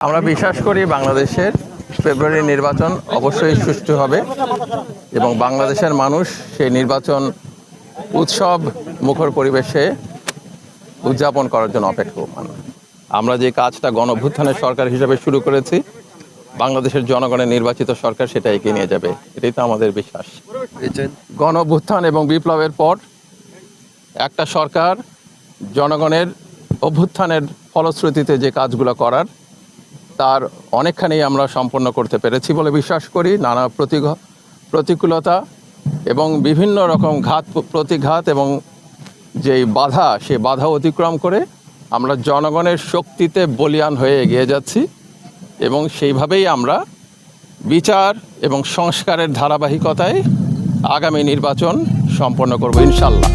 আমরা বিশ্বাস করি বাংলাদেশের ফেব্রুয়ারি নির্বাচন অবশ্যই সুষ্ঠু হবে এবং বাংলাদেশের মানুষ সেই নির্বাচন উৎসব মুখর পরিবেশে উদযাপন করার জন্য অপেক্ষমান আমরা যে কাজটা গণভ্যুত্থানের সরকার হিসেবে শুরু করেছি, বাংলাদেশের জনগণের নির্বাচিত সরকার সেটা এগিয়ে নিয়ে যাবে, এটাই তো আমাদের বিশ্বাস। গণভ্যুত্থান এবং বিপ্লবের পর একটা সরকার জনগণের অভ্যুত্থানের ফলশ্রুতিতে যে কাজগুলো করার তার অনেকখানি আমরা সম্পন্ন করতে পেরেছি বলে বিশ্বাস করি, নানা প্রতিঘ- প্রতিকূলতা এবং বিভিন্ন রকম ঘাত প্রতিঘাত এবং যেই বাধা, সে বাধা অতিক্রম করে আমরা জনগণের শক্তিতে বলিয়ান হয়ে এগিয়ে যাচ্ছি এবং সেইভাবেই আমরা বিচার এবং সংস্কারের ধারাবাহিকতায় আগামী নির্বাচন সম্পন্ন করব ইনশাল্লাহ।